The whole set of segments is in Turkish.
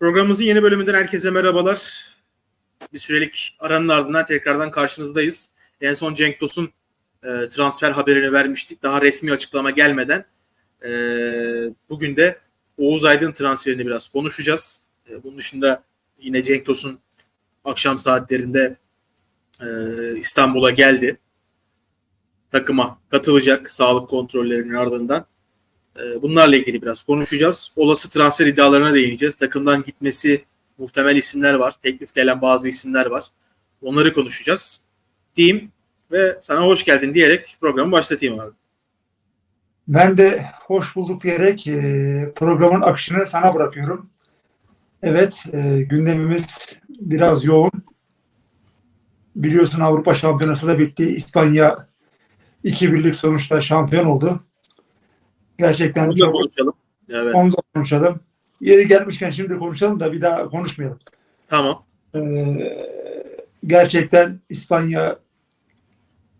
Programımızın yeni bölümünden herkese merhabalar. Bir sürelik aranın ardından tekrardan karşınızdayız. En son Cenk Tosun e, transfer haberini vermiştik. Daha resmi açıklama gelmeden. E, bugün de Oğuz Aydın transferini biraz konuşacağız. E, bunun dışında yine Cenk Tosun akşam saatlerinde e, İstanbul'a geldi. Takıma katılacak sağlık kontrollerinin ardından. Ee, Bunlarla ilgili biraz konuşacağız. Olası transfer iddialarına değineceğiz. Takımdan gitmesi muhtemel isimler var. Teklif gelen bazı isimler var. Onları konuşacağız. Diyeyim ve sana hoş geldin diyerek programı başlatayım abi. Ben de hoş bulduk diyerek e, programın akışını sana bırakıyorum. Evet, e, gündemimiz biraz yoğun. Biliyorsun Avrupa Şampiyonası da bitti. İspanya 2-1'lik sonuçta şampiyon oldu. Gerçekten Bunu da çok konuşalım. Evet. onu da konuşalım. Yeri gelmişken şimdi konuşalım da bir daha konuşmayalım. Tamam. E, gerçekten İspanya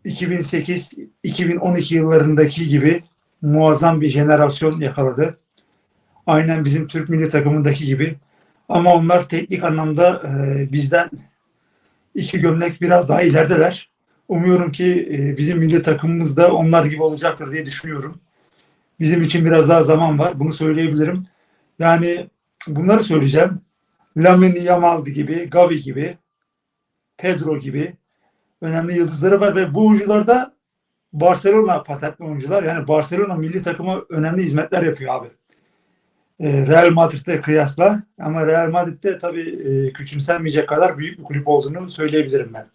2008-2012 yıllarındaki gibi muazzam bir jenerasyon yakaladı. Aynen bizim Türk milli takımındaki gibi. Ama onlar teknik anlamda e, bizden iki gömlek biraz daha ilerideler. Umuyorum ki e, bizim milli takımımız da onlar gibi olacaktır diye düşünüyorum. Bizim için biraz daha zaman var. Bunu söyleyebilirim. Yani bunları söyleyeceğim. Lamine Yamal gibi, Gavi gibi, Pedro gibi önemli yıldızları var ve bu oyuncular da Barcelona patentli oyuncular. Yani Barcelona milli takıma önemli hizmetler yapıyor abi. Ee, Real Madrid'de kıyasla ama Real Madrid'de tabii e, küçümsenmeyecek kadar büyük bir kulüp olduğunu söyleyebilirim ben.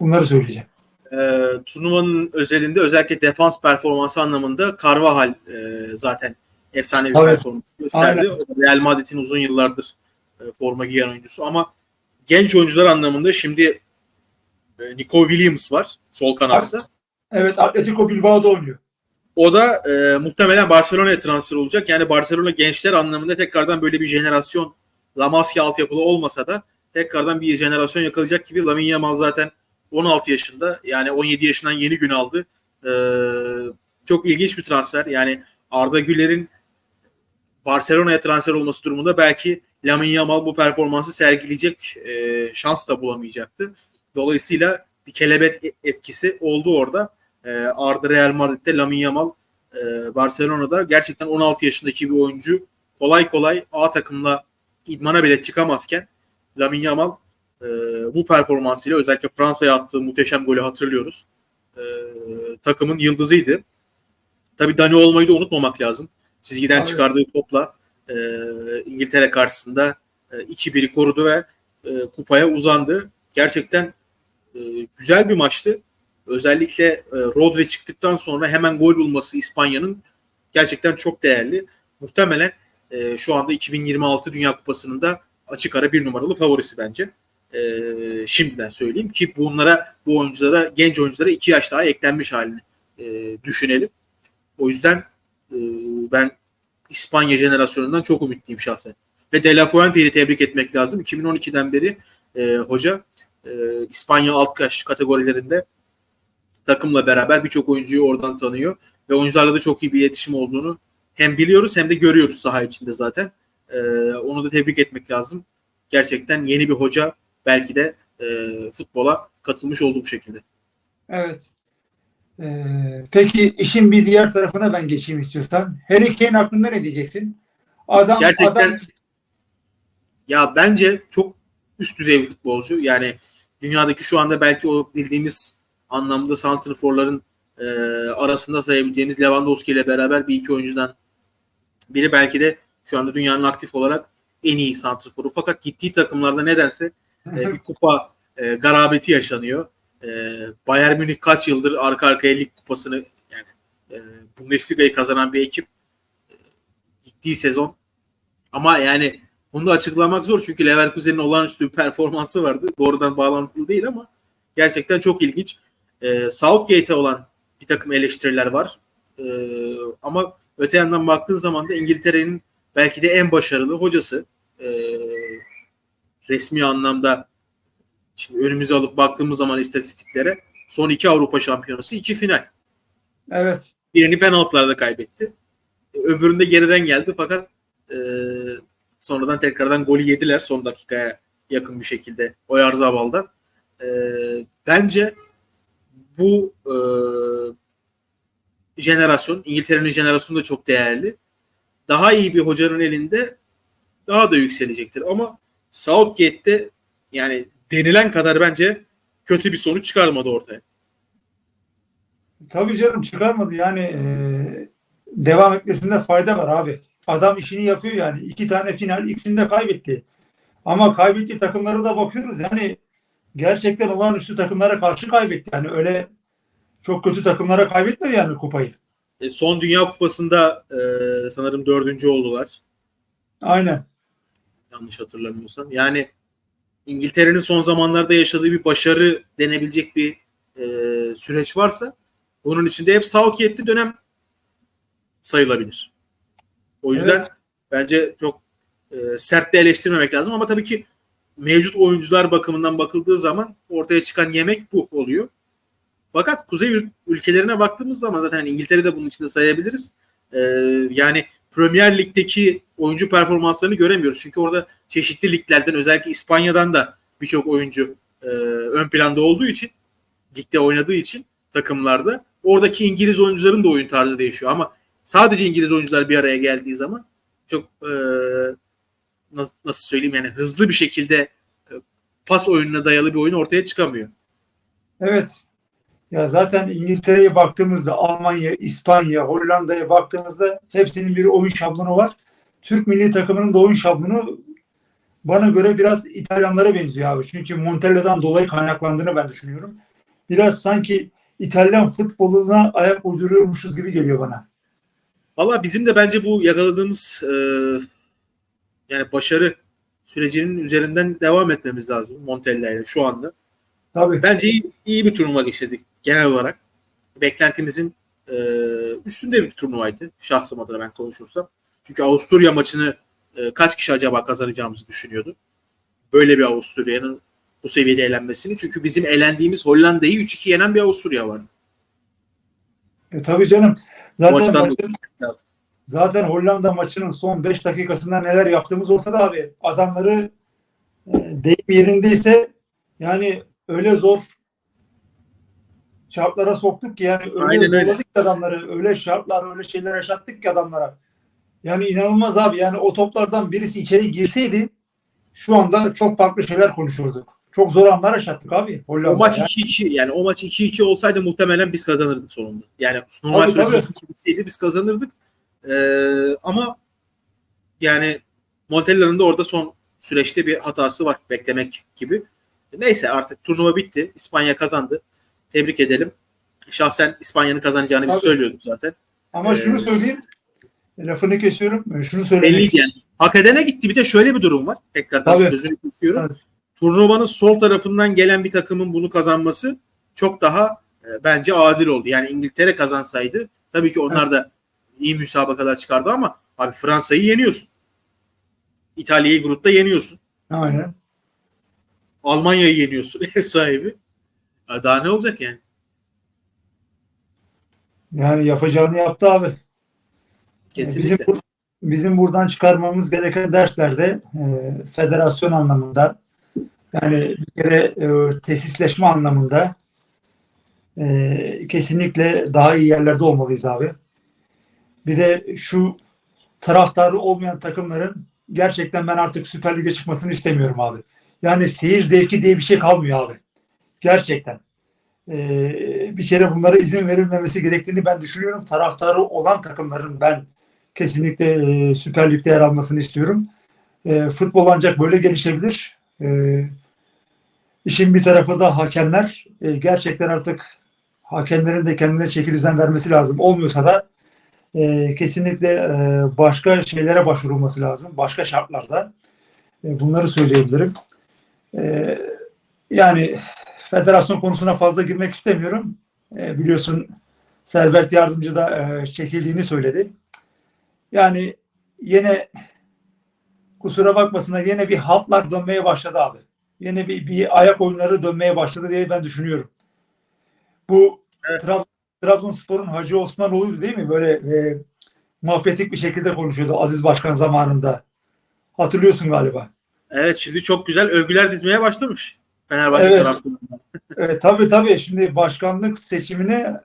Bunları söyleyeceğim. Ee, turnuvanın özelinde özellikle defans performansı anlamında Carvajal e, zaten efsane bir Evet. performans gösterdi. Real Madrid'in uzun yıllardır e, forma giyen oyuncusu ama genç oyuncular anlamında şimdi e, Nico Williams var sol kanatta. Evet Atletico Bilbao'da oynuyor. O da e, muhtemelen Barcelona'ya transfer olacak. Yani Barcelona gençler anlamında tekrardan böyle bir jenerasyon La Masia altyapılı olmasa da tekrardan bir jenerasyon yakalayacak gibi Lamine Yamal zaten 16 yaşında. Yani 17 yaşından yeni gün aldı. E, çok ilginç bir transfer. Yani Arda Güler'in Barcelona'ya transfer olması durumunda belki Lamine Yamal bu performansı sergileyecek e, şans da bulamayacaktı. Dolayısıyla bir kelebet etkisi oldu orada. E, Arda Real Madrid'de Lamine Yamal e, Barcelona'da gerçekten 16 yaşındaki bir oyuncu kolay kolay A takımla idmana bile çıkamazken Lamine Yamal e, bu performansıyla özellikle Fransa'ya attığı muhteşem golü hatırlıyoruz. E, takımın yıldızıydı. Tabii Dani olmayı da unutmamak lazım. Çizgiden Tabii. çıkardığı topla e, İngiltere karşısında e, 2-1'i korudu ve e, kupaya uzandı. Gerçekten e, güzel bir maçtı. Özellikle e, Rodri çıktıktan sonra hemen gol bulması İspanya'nın gerçekten çok değerli. Muhtemelen e, şu anda 2026 Dünya Kupası'nın da açık ara bir numaralı favorisi bence. E, şimdiden söyleyeyim ki bunlara bu oyunculara genç oyunculara iki yaş daha eklenmiş halini e, düşünelim. O yüzden e, ben İspanya jenerasyonundan çok ümitliyim şahsen. Ve De La Fuente'yi tebrik etmek lazım. 2012'den beri e, hoca e, İspanya alt yaş kategorilerinde takımla beraber birçok oyuncuyu oradan tanıyor ve oyuncularla da çok iyi bir iletişim olduğunu hem biliyoruz hem de görüyoruz saha içinde zaten. Ee, onu da tebrik etmek lazım. Gerçekten yeni bir hoca belki de e, futbola katılmış olduğu bu şekilde. Evet. Ee, peki işin bir diğer tarafına ben geçeyim istiyorsan. Harry Kane hakkında ne diyeceksin? Adam, Gerçekten adam ya bence çok üst düzey bir futbolcu. Yani dünyadaki şu anda belki o bildiğimiz anlamda santrforların e, arasında sayabileceğimiz Lewandowski ile beraber bir iki oyuncudan biri belki de şu anda dünyanın aktif olarak en iyi santrforu. Fakat gittiği takımlarda nedense e, bir kupa e, garabeti yaşanıyor. E, Bayern Münih kaç yıldır arka arkaya lig kupasını yani e, Bundesliga'yı kazanan bir ekip e, gittiği sezon ama yani bunu da açıklamak zor çünkü Leverkusen'in olağanüstü bir performansı vardı. Doğrudan bağlantılı değil ama gerçekten çok ilginç. E, Southgate'e olan bir takım eleştiriler var. E, ama öte yandan baktığın zaman da İngiltere'nin belki de en başarılı hocası. E, resmi anlamda şimdi önümüze alıp baktığımız zaman istatistiklere son iki Avrupa Şampiyonası iki final. evet. Birini penaltılarda kaybetti. E, Öbüründe geriden geldi fakat e, sonradan tekrardan golü yediler son dakikaya yakın bir şekilde Oyarzabal'dan. E, bence bu e, jenerasyon, İngiltere'nin jenerasyonu da çok değerli. Daha iyi bir hocanın elinde daha da yükselecektir. Ama Southgate'de yani denilen kadar bence kötü bir sonuç çıkarmadı ortaya. Tabii canım çıkarmadı yani e, devam etmesinde fayda var abi. Adam işini yapıyor yani. iki tane final ikisini de kaybetti. Ama kaybettiği takımlara da bakıyoruz yani gerçekten olağanüstü takımlara karşı kaybetti. Yani öyle çok kötü takımlara kaybetmedi yani kupayı. E, son Dünya Kupası'nda e, sanırım dördüncü oldular. Aynen. Yanlış hatırlamıyorsam. Yani İngiltere'nin son zamanlarda yaşadığı bir başarı denebilecek bir e, süreç varsa bunun içinde hep Southgate'li dönem sayılabilir. O yüzden Evet. bence çok e, sert de eleştirmemek lazım ama tabii ki mevcut oyuncular bakımından bakıldığı zaman ortaya çıkan yemek bu oluyor. Fakat kuzey ül- ülkelerine baktığımız zaman zaten İngiltere'de bunun içinde sayabiliriz. Ee, yani Premier Lig'deki oyuncu performanslarını göremiyoruz. Çünkü orada çeşitli liglerden özellikle İspanya'dan da birçok oyuncu e, ön planda olduğu için ligde oynadığı için takımlarda oradaki İngiliz oyuncuların da oyun tarzı değişiyor ama sadece İngiliz oyuncular bir araya geldiği zaman çok e, nasıl, nasıl söyleyeyim yani hızlı bir şekilde e, pas oyununa dayalı bir oyun ortaya çıkamıyor. Evet. Ya zaten İngiltere'ye baktığımızda Almanya, İspanya, Hollanda'ya baktığımızda hepsinin bir oyun şablonu var. Türk milli takımının da oyun şablonu bana göre biraz İtalyanlara benziyor abi. Çünkü Montella'dan dolayı kaynaklandığını ben düşünüyorum. Biraz sanki İtalyan futboluna ayak uyduruyormuşuz gibi geliyor bana. Valla bizim de bence bu yakaladığımız e, yani başarı sürecinin üzerinden devam etmemiz lazım Montella ile şu anda. Tabii. Bence iyi, iyi bir turnuva geçirdik genel olarak. Beklentimizin e, üstünde bir turnuvaydı şahsım adına ben konuşursam. Çünkü Avusturya maçını e, kaç kişi acaba kazanacağımızı düşünüyordu. Böyle bir Avusturya'nın bu seviyede elenmesini. Çünkü bizim elendiğimiz Hollanda'yı 3-2 yenen bir Avusturya vardı. E, tabii canım. Zaten maçın-. Zaten Hollanda maçının son 5 dakikasında neler yaptığımız ortada abi. Adamları e, deyim yerindeyse yani öyle zor şartlara soktuk ki yani öyle Aynen öyle. adamları. Öyle şartlar, öyle şeyler yaşattık ki adamlara. Yani inanılmaz abi. Yani o toplardan birisi içeri girseydi şu anda çok farklı şeyler konuşurduk. Çok zor anlar yaşattık abi Hollanda. O maç Yani 2-2 yani o maç 2-2 olsaydı muhtemelen biz kazanırdık sonunda. Yani normal Tabii, süresi tabii. 2 bitseydi biz kazanırdık. Ee, ama yani Montella'nın da orada son süreçte bir hatası var beklemek gibi. Neyse artık turnuva bitti. İspanya kazandı. Tebrik edelim. Şahsen İspanya'nın kazanacağını biz Tabii. söylüyorduk zaten. Ama Ee, şunu söyleyeyim. Lafını kesiyorum. Şunu söylemek Belliydi yani. Hak edene gitti. Bir de şöyle bir durum var. Tekrardan Tabii. sözünü kesiyorum. Evet. Turnuvanın sol tarafından gelen bir takımın bunu kazanması çok daha e, bence adil oldu. Yani İngiltere kazansaydı tabii ki onlar da iyi müsabakalar çıkardı ama abi Fransa'yı yeniyorsun. İtalya'yı grupta yeniyorsun. Aynen. Almanya'yı yeniyorsun ev sahibi. Daha ne olacak yani? Yani yapacağını yaptı abi. Kesinlikle. Bizim, bizim buradan çıkarmamız gereken derslerde e, federasyon anlamında yani bir kere e, tesisleşme anlamında e, kesinlikle daha iyi yerlerde olmalıyız abi. Bir de şu taraftarı olmayan takımların gerçekten ben artık Süper Lig'e çıkmasını istemiyorum abi. Yani seyir zevki diye bir şey kalmıyor abi. Gerçekten. E, bir kere bunlara izin verilmemesi gerektiğini ben düşünüyorum. Taraftarı olan takımların ben kesinlikle e, Süper Lig'de yer almasını istiyorum. E, futbol ancak böyle gelişebilir. E, işin bir tarafı da hakemler. E, gerçekten artık hakemlerin de kendine çeki düzen vermesi lazım. Olmuyorsa da e, kesinlikle e, başka şeylere başvurulması lazım. Başka şartlarda. E, bunları söyleyebilirim. E, yani federasyon konusuna fazla girmek istemiyorum. E, biliyorsun Servet Yardımcı da e, çekildiğini söyledi. Yani yine kusura bakmasınlar yine bir haltlar dönmeye başladı abi. Yine bir, bir ayak oyunları dönmeye başladı diye ben düşünüyorum. Bu Evet. Trab- Trabzonspor'un Hacı Osmanoğlu'ydu değil mi? Böyle e, mafyatik bir şekilde konuşuyordu Aziz Başkan zamanında. Hatırlıyorsun galiba. Evet şimdi çok güzel övgüler dizmeye başlamış. Fenerbahçe Evet. taraftarından. E, tabii tabii şimdi başkanlık seçimine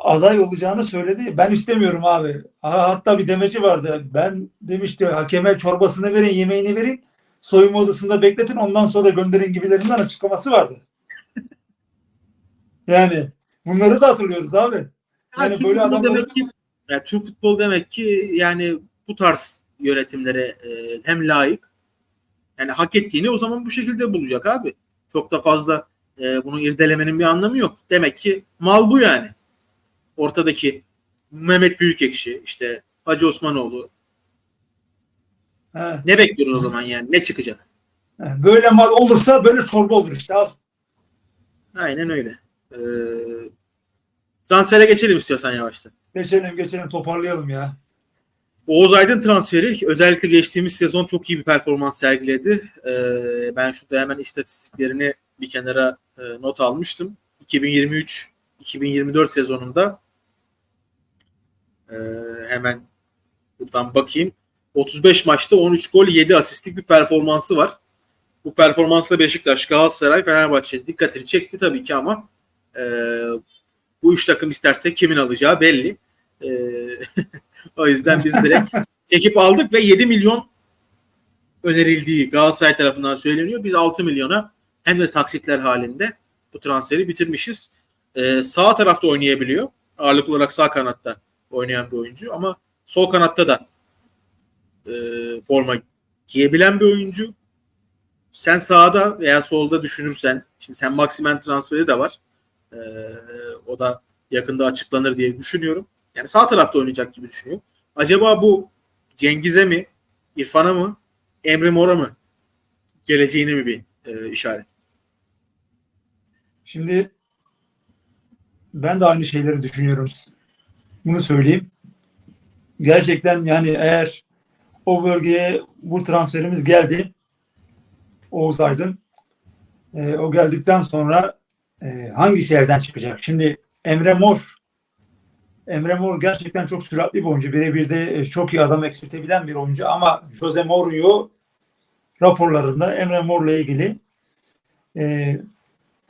aday olacağını söyledi. Ben istemiyorum abi. Ha, hatta bir demeci vardı. Ben demişti hakeme çorbasını verin, yemeğini verin. Soyunma odasında bekletin ondan sonra gönderin gibilerinden açıklaması vardı. Yani bunları da hatırlıyoruz abi. Yani Yani Türk böyle adamları- demek ki yani Türk futbol demek ki yani bu tarz yönetimlere e, hem layık yani hak ettiğini o zaman bu şekilde bulacak abi. Çok da fazla e, bunu irdelemenin bir anlamı yok. Demek ki mal bu yani. Ortadaki Mehmet Büyükekşi, işte Hacı Osmanoğlu. He. Ne bekliyoruz o zaman yani? Ne çıkacak? He, Böyle mal olursa böyle çorba olur işte. Al. Aynen öyle. Ee, transfere geçelim istiyorsan yavaştan. Geçelim geçelim toparlayalım ya. Oğuz Aydın transferi özellikle geçtiğimiz sezon çok iyi bir performans sergiledi. Ee, ben şurada hemen istatistiklerini bir kenara e, not almıştım. 2023-2024 sezonunda e, hemen buradan bakayım. 35 maçta 13 gol 7 asistlik bir performansı var. Bu performansla Beşiktaş, Galatasaray, Fenerbahçe dikkatini çekti tabii ki ama e, bu üç takım isterse kimin alacağı belli. E, o yüzden biz direkt çekip aldık ve 7 milyon önerildiği Galatasaray tarafından söyleniyor. Biz 6 milyona hem de taksitler halinde bu transferi bitirmişiz. Ee, sağ tarafta oynayabiliyor. Ağırlık olarak sağ kanatta oynayan bir oyuncu ama sol kanatta da e, forma giyebilen bir oyuncu. Sen sağda veya solda düşünürsen, şimdi sen Maximen transferi de var. Ee, o da yakında açıklanır diye düşünüyorum. Yani sağ tarafta oynayacak gibi düşünüyor. Acaba bu Cengiz'e mi, İrfan'a mı, Emre Mor'a mı geleceğine mi bir e, işaret? Şimdi ben de aynı şeyleri düşünüyorum. Bunu söyleyeyim. Gerçekten yani eğer o bölgeye bu transferimiz geldi Oğuz Aydın e, o geldikten sonra e, hangisi elden çıkacak? Şimdi Emre Mor Emre Mor gerçekten çok süratli bir oyuncu. Birebir de e, çok iyi adam eksiltebilen bir oyuncu ama Jose Mourinho raporlarında Emre Mor'la ilgili e,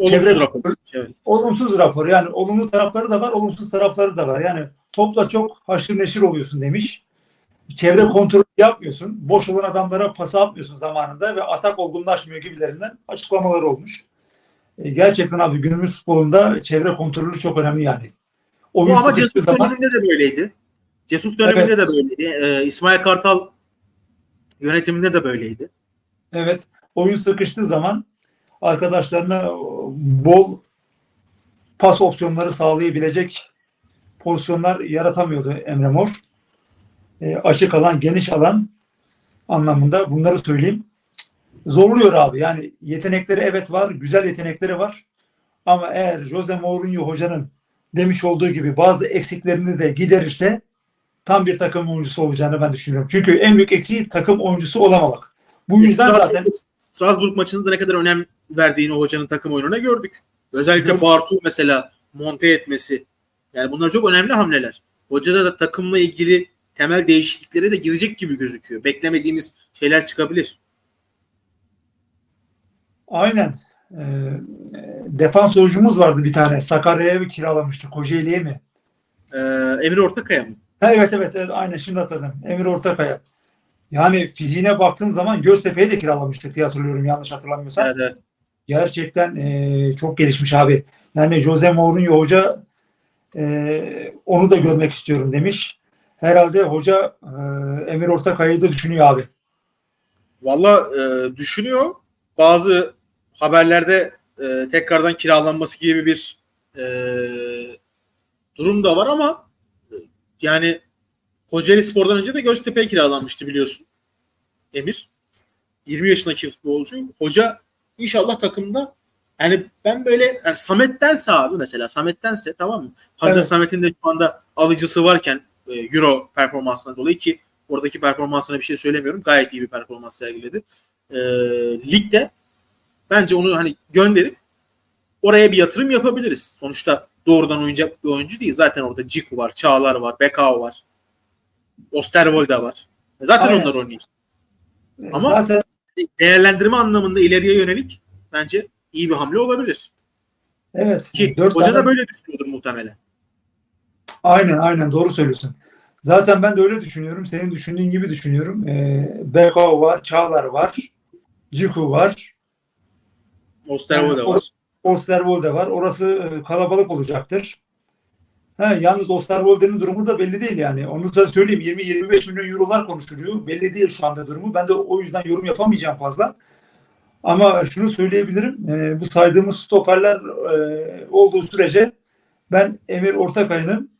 Olumsuz Çevre- rapor. Evet. olumsuz rapor. Yani olumlu tarafları da var, olumsuz tarafları da var. Yani topla çok haşır neşir oluyorsun demiş. Çevre kontrolü yapmıyorsun. Boş olan adamlara pas atmıyorsun zamanında ve atak olgunlaşmıyor gibilerinden açıklamalar olmuş. E, gerçekten abi günümüz futbolunda çevre kontrolü çok önemli yani. Bu Oyun ama sıkıştığı Cesus zaman döneminde de böyleydi. Cesus döneminde de böyleydi. Ee, İsmail Kartal yönetiminde de böyleydi. evet oyun sıkıştığı zaman arkadaşlarına bol pas opsiyonları sağlayabilecek pozisyonlar yaratamıyordu Emre Mor. E, açık alan, geniş alan anlamında bunları söyleyeyim. Zorluyor abi. Yani yetenekleri evet var, güzel yetenekleri var. Ama eğer Jose Mourinho hocanın demiş olduğu gibi bazı eksiklerini de giderirse tam bir takım oyuncusu olacağını ben düşünüyorum. Çünkü en büyük eksiği takım oyuncusu olamamak. Bu yüzden Strasbourg, zaten Strasbourg maçında da ne kadar önem verdiğini hocanın takım oyununa gördük. Özellikle. Bartu mesela monte etmesi. Yani bunlar çok önemli hamleler. Hocada da takımla ilgili temel değişikliklere de girecek gibi gözüküyor. Beklemediğimiz şeyler çıkabilir. Aynen. Ee, defans oyuncumuz vardı bir tane. Sakarya'ya mı kiralamıştı? Kocaeli'ye mi? Ee, Emir Ortakaya mı? Ha, evet evet evet aynen şimdi hatırladım. Emir Ortakaya. Yani fiziğine baktığım zaman Göztepe'ye de kiralamıştık diye hatırlıyorum yanlış hatırlamıyorsam. Evet, evet. Gerçekten e, çok gelişmiş abi. Yani Jose Mourinho hoca e, onu da görmek istiyorum demiş. Herhalde hoca e, Emir Ortakaya'yı da düşünüyor abi. Valla e, düşünüyor. Bazı haberlerde e, tekrardan kiralanması gibi bir e, durum da var ama e, yani Kocaeli Spor'dan önce de Göztepe'ye kiralanmıştı biliyorsun. Emir. 20 yaşındaki futbolcu. Hoca inşallah takımda yani ben böyle yani Samet'tense abi mesela Samet'tense tamam mı? Hazır Evet. Samet'in de şu anda alıcısı varken e, Euro performansından dolayı ki oradaki performansına bir şey söylemiyorum. Gayet iyi bir performans sergiledi. E, ligde bence onu hani gönderip oraya bir yatırım yapabiliriz. Sonuçta doğrudan oynayacak bir oyuncu değil. Zaten orada Ciku var, Çağlar var, Bekao var. Osterwolde var. E Zaten Aynen. onlar oynayacak. Ama- zaten Değerlendirme anlamında ileriye yönelik bence iyi bir hamle olabilir. evet. Ki dört hoca da tane- böyle düşünüyordur muhtemelen. Aynen aynen doğru söylüyorsun. Zaten ben de öyle düşünüyorum. Senin düşündüğün gibi düşünüyorum. Ee, Beko var, Çağlar var, Ciku var, Osterwolde Yani var. Osterwolde var. Orası e, kalabalık olacaktır. Ha, yalnız Osterwolde'nin durumu da belli değil yani. Onu da söyleyeyim 20-25 milyon eurolar konuşuluyor. Belli değil şu anda durumu. Ben de o yüzden yorum yapamayacağım fazla. Ama şunu söyleyebilirim. e, bu saydığımız stoperler e, olduğu sürece ben Emir Ortakay'ın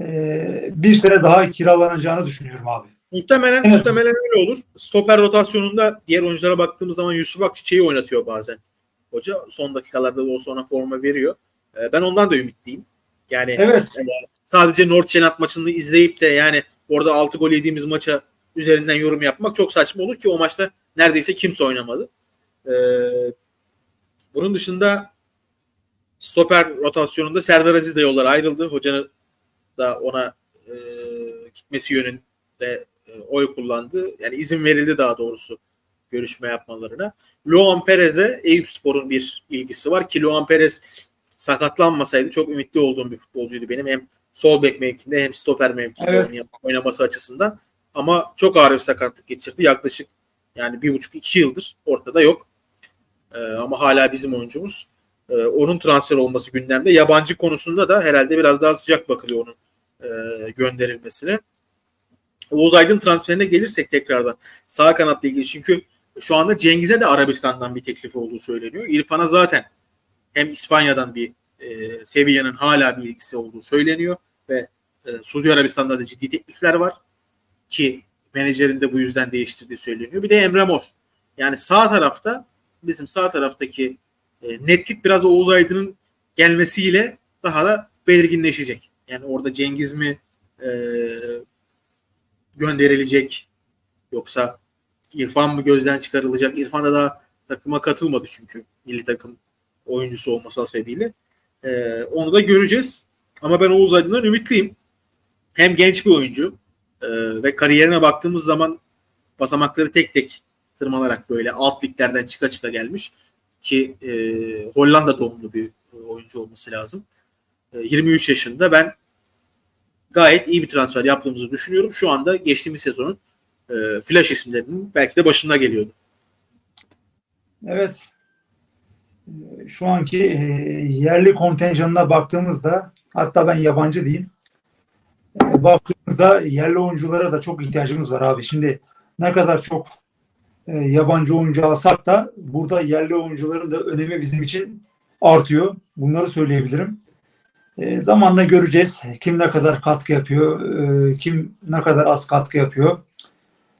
e, bir sene daha kiralanacağını düşünüyorum abi. Muhtemelen Evet. muhtemelen öyle olur. Stoper rotasyonunda diğer oyunculara baktığımız zaman Yusuf Akçiçek'i oynatıyor bazen. Hoca son dakikalarda da olsa ona forma veriyor. Ee, Ben ondan da ümitliyim. Yani Evet. sadece Nordsjælland maçını izleyip de yani orada 6 gol yediğimiz maça üzerinden yorum yapmak çok saçma olur ki o maçta neredeyse kimse oynamadı. Ee, bunun dışında stoper rotasyonunda Serdar Aziz de yollar ayrıldı. Hocanın da ona e, gitmesi yönünde e, oy kullandı. Yani izin verildi daha doğrusu görüşme yapmalarına. Luan Perez'e Eyüp Spor'un bir ilgisi var ki Luan Perez sakatlanmasaydı çok ümitli olduğum bir futbolcuydu benim. Hem sol bek mevkinde hem stoper mevkinde Evet. oynaması açısından. Ama çok ağır bir sakatlık geçirdi. Yaklaşık yani bir buçuk iki yıldır ortada yok. Ee, ama hala bizim oyuncumuz. Ee, onun transfer olması gündemde. Yabancı konusunda da herhalde biraz daha sıcak bakılıyor onun e, gönderilmesine. Oğuz Aydın transferine gelirsek tekrardan sağ kanatla ilgili çünkü şu anda Cengiz'e de Arabistan'dan bir teklif olduğu söyleniyor. İrfan'a zaten hem İspanya'dan bir e, Sevilla'nın hala bir ilgisi olduğu söyleniyor ve e, Suudi Arabistan'da da ciddi teklifler var ki menajerin de bu yüzden değiştirdiği söyleniyor. Bir de Emre Mor. Yani sağ tarafta bizim sağ taraftaki e, netlik biraz Oğuz Aydın'ın gelmesiyle daha da belirginleşecek. Yani orada Cengiz mi e, gönderilecek yoksa İrfan mı gözden çıkarılacak? İrfan da daha takıma katılmadı çünkü milli takım oyuncusu olması sebebiyle. E, onu da göreceğiz. Ama ben Oğuz Aydın'dan ümitliyim. Hem genç bir oyuncu e, ve kariyerine baktığımız zaman basamakları tek tek tırmanarak böyle alt liglerden çıka çıka gelmiş ki e, Hollanda doğumlu bir e, oyuncu olması lazım. E, 23 yaşında ben gayet iyi bir transfer yaptığımızı düşünüyorum. Şu anda geçtiğimiz sezonun e, flash isimlerinin belki de başında geliyordu. Evet. Şu anki e, yerli kontenjanına baktığımızda hatta ben yabancı diyeyim. E, Baktığımızda yerli oyunculara da çok ihtiyacımız var abi. Şimdi ne kadar çok e, yabancı oyuncu alsak da burada yerli oyuncuların da önemi bizim için artıyor. Bunları söyleyebilirim. E, zamanla göreceğiz. Kim ne kadar katkı yapıyor, e, kim ne kadar az katkı yapıyor.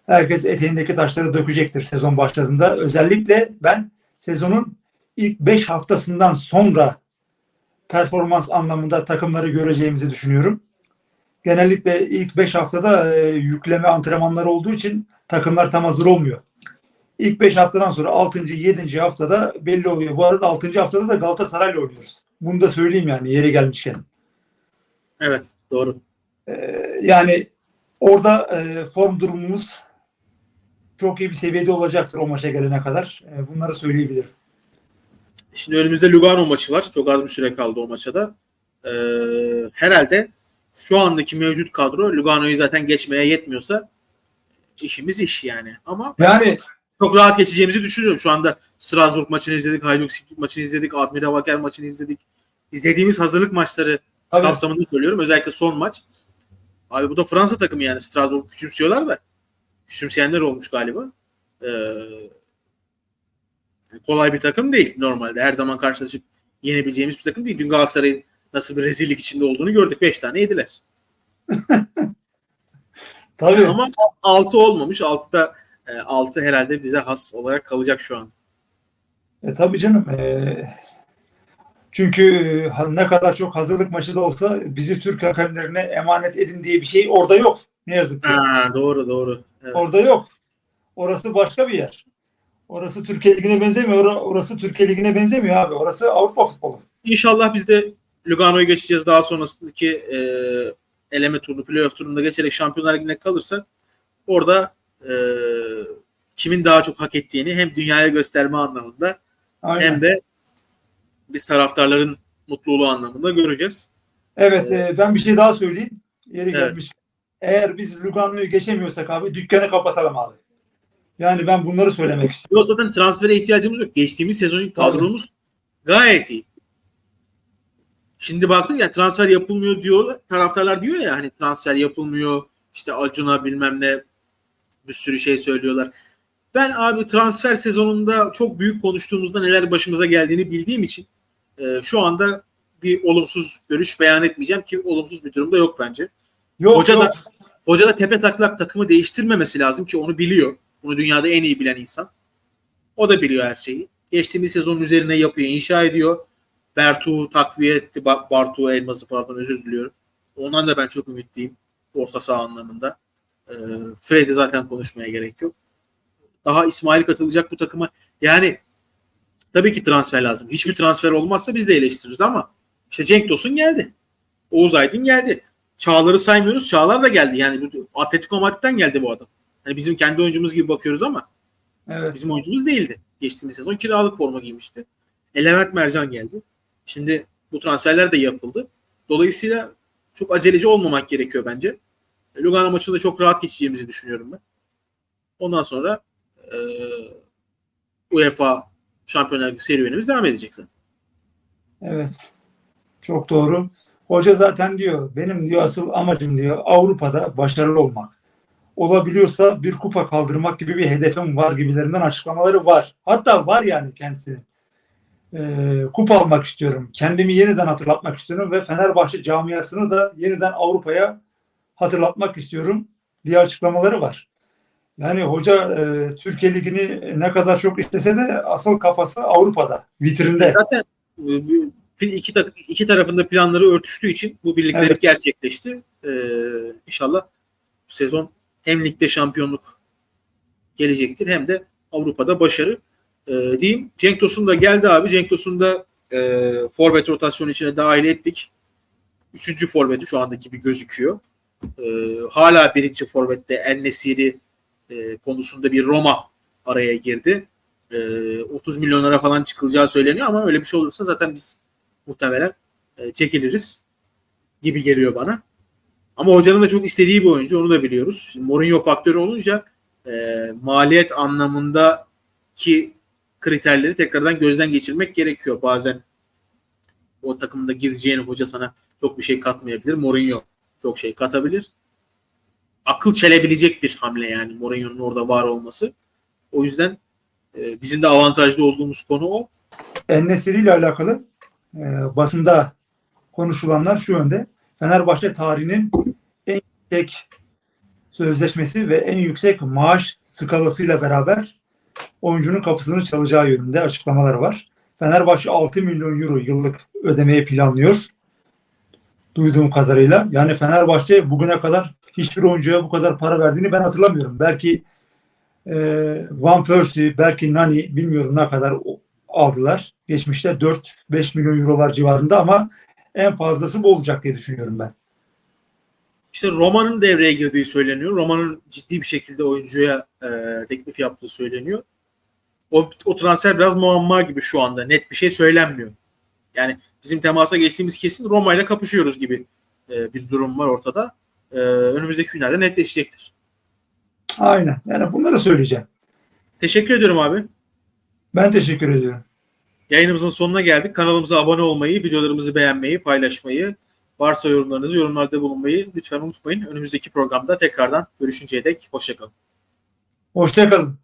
Herkes eteğindeki taşları dökecektir sezon başladığında. Özellikle ben sezonun ilk 5 haftasından sonra performans anlamında takımları göreceğimizi düşünüyorum. Genellikle ilk 5 haftada e, yükleme antrenmanları olduğu için takımlar tam hazır olmuyor. İlk 5 haftadan sonra 6. 7. haftada belli oluyor. Bu arada 6. haftada da Galatasaray'la oynuyoruz. Bunu da söyleyeyim yani yeri gelmişken. Evet doğru. Ee, yani orada e, form durumumuz çok iyi bir seviyede olacaktır o maça gelene kadar. E, bunları söyleyebilirim. Şimdi önümüzde Lugano maçı var. Çok az bir süre kaldı o maça da. Ee, herhalde şu andaki mevcut kadro Lugano'yu zaten geçmeye yetmiyorsa işimiz iş yani. Ama Yani çok rahat geçeceğimizi düşünüyorum. Şu anda Strasbourg maçını izledik, Hajduk Split maçını izledik, Admira Vaker maçını izledik. İzlediğimiz hazırlık maçları tabii, kapsamında söylüyorum. Özellikle son maç. Abi bu da Fransa takımı yani. Strasbourg küçümsüyorlar da. Küçümseyenler olmuş galiba. Ee, kolay bir takım değil normalde. Her zaman karşılaşıp yenebileceğimiz bir takım değil. Dün Galatasaray'ın nasıl bir rezillik içinde olduğunu gördük. 5 tane yediler. tabii. Ama 6 olmamış. 6'da 6 herhalde bize has olarak kalacak şu an. E, tabii canım. E, çünkü e, ne kadar çok hazırlık maçı da olsa bizi Türk hakemlerine emanet edin diye bir şey orada yok. Ne yazık ki. Ha, doğru doğru. Evet. Orada yok. Orası başka bir yer. Orası Türkiye Ligi'ne benzemiyor. Ora- Orası Türkiye Ligi'ne benzemiyor abi. Orası Avrupa futbolu. İnşallah biz de Lugano'yu geçeceğiz. Daha sonrasındaki e, eleme turunu, playoff turunda geçerek Şampiyonlar Ligi'ne kalırsak orada e, kimin daha çok hak ettiğini hem dünyaya gösterme anlamında Aynen. hem de biz taraftarların mutluluğu anlamında göreceğiz. Evet e, ben bir şey daha söyleyeyim. Yeri Evet. gelmiş. Eğer biz Lugano'yu geçemiyorsak abi dükkanı kapatalım abi. Yani ben bunları söylemek istiyorum. Yok zaten transfere ihtiyacımız yok. Geçtiğimiz sezonun kadromuz gayet iyi. Şimdi baktık ya transfer yapılmıyor diyor. Taraftarlar diyor ya hani transfer yapılmıyor. işte Acun'a bilmem ne bir sürü şey söylüyorlar. Ben abi transfer sezonunda çok büyük konuştuğumuzda neler başımıza geldiğini bildiğim için e, şu anda bir olumsuz görüş beyan etmeyeceğim ki olumsuz bir durumda yok bence. Yok, Hoca da yok. hoca da tepe taklak takımı değiştirmemesi lazım ki onu biliyor. Bunu dünyada en iyi bilen insan. O da biliyor her şeyi. Geçtiğimiz sezonun üzerine yapıyor, inşa ediyor. Bertu takviye etti. Ba- Bartu Elmas'ı pardon özür diliyorum. Ondan da ben çok ümitliyim. Orta saha anlamında. Ee, Fred'i zaten konuşmaya gerek yok. Daha İsmail katılacak bu takıma. Yani tabii ki transfer lazım. Hiçbir transfer olmazsa biz de eleştiririz ama işte Cenk Tosun geldi. Oğuz Aydın geldi. Çağlar'ı saymıyoruz. Çağlar da geldi. Yani Atletico Madrid'den geldi bu adam. Hani bizim kendi oyuncumuz gibi bakıyoruz ama Evet. bizim oyuncumuz değildi. Geçtiğimiz sezon kiralık forma giymişti. Levent Mercan geldi. Şimdi bu transferler de yapıldı. Dolayısıyla çok aceleci olmamak gerekiyor bence. Lugano maçında çok rahat geçeceğimizi düşünüyorum ben. Ondan sonra e, UEFA Şampiyonlar Ligi serüvenimiz devam edecek zaten. Evet. Çok doğru. Hoca zaten diyor benim diyor asıl amacım diyor Avrupa'da başarılı olmak. Olabiliyorsa bir kupa kaldırmak gibi bir hedefim var gibilerinden açıklamaları var. Hatta var yani kendisinin. Ee, kupa almak istiyorum. Kendimi yeniden hatırlatmak istiyorum ve Fenerbahçe camiasını da yeniden Avrupa'ya hatırlatmak istiyorum diye açıklamaları var. Yani hoca e, Türkiye Ligi'ni ne kadar çok istese de asıl kafası Avrupa'da, vitrinde. Zaten e, iki, iki tarafında planları örtüştüğü için bu birliktelik Evet. gerçekleşti. Ee, inşallah sezon hem ligde şampiyonluk gelecektir hem de Avrupa'da başarı. Ee, diyeyim. Cenk Tosun da geldi abi. Cenk Tosun da e, forvet rotasyonu içine dahil ettik. Üçüncü forveti şu anda gibi gözüküyor. Ee, hala birinci forvette El Nesiri e, konusunda bir Roma araya girdi. Ee, 30 milyonlara falan çıkılacağı söyleniyor ama öyle bir şey olursa zaten biz muhtemelen e, çekiliriz gibi geliyor bana. Ama hocanın da çok istediği bir oyuncu onu da biliyoruz. Şimdi Mourinho faktörü olunca e, maliyet anlamındaki kriterleri tekrardan gözden geçirmek gerekiyor. Bazen o takımda gideceğini hoca sana çok bir şey katmayabilir. Mourinho çok şey katabilir. Akıl çelebilecek bir hamle yani Mourinho'nun orada var olması. O yüzden e, bizim de avantajlı olduğumuz konu o. Enesiri ile alakalı e, basında konuşulanlar şu yönde. Fenerbahçe tarihinin en yüksek sözleşmesi ve en yüksek maaş skalasıyla beraber oyuncunun kapısını çalacağı yönünde açıklamalar var. Fenerbahçe 6 milyon euro yıllık ödemeyi planlıyor. Duyduğum kadarıyla. Yani Fenerbahçe bugüne kadar hiçbir oyuncuya bu kadar para verdiğini ben hatırlamıyorum. Belki e, Van Persie, belki Nani bilmiyorum ne kadar aldılar. Geçmişte 4-5 milyon eurolar civarında ama en fazlası bu olacak diye düşünüyorum ben. İşte Roma'nın devreye girdiği söyleniyor. Roma'nın ciddi bir şekilde oyuncuya e, teklif yaptığı söyleniyor. O, o transfer biraz muamma gibi şu anda. Net bir şey söylenmiyor. Yani bizim temasa geçtiğimiz kesin Roma ile kapışıyoruz gibi e, bir durum var ortada. E, önümüzdeki günlerde netleşecektir. Aynen. Yani bunları söyleyeceğim. Teşekkür ediyorum abi. Ben teşekkür ediyorum. Yayınımızın sonuna geldik. Kanalımıza abone olmayı, videolarımızı beğenmeyi, paylaşmayı, varsa yorumlarınızı yorumlarda bulunmayı lütfen unutmayın. Önümüzdeki programda tekrardan görüşünceye dek hoşçakalın. Hoşçakalın.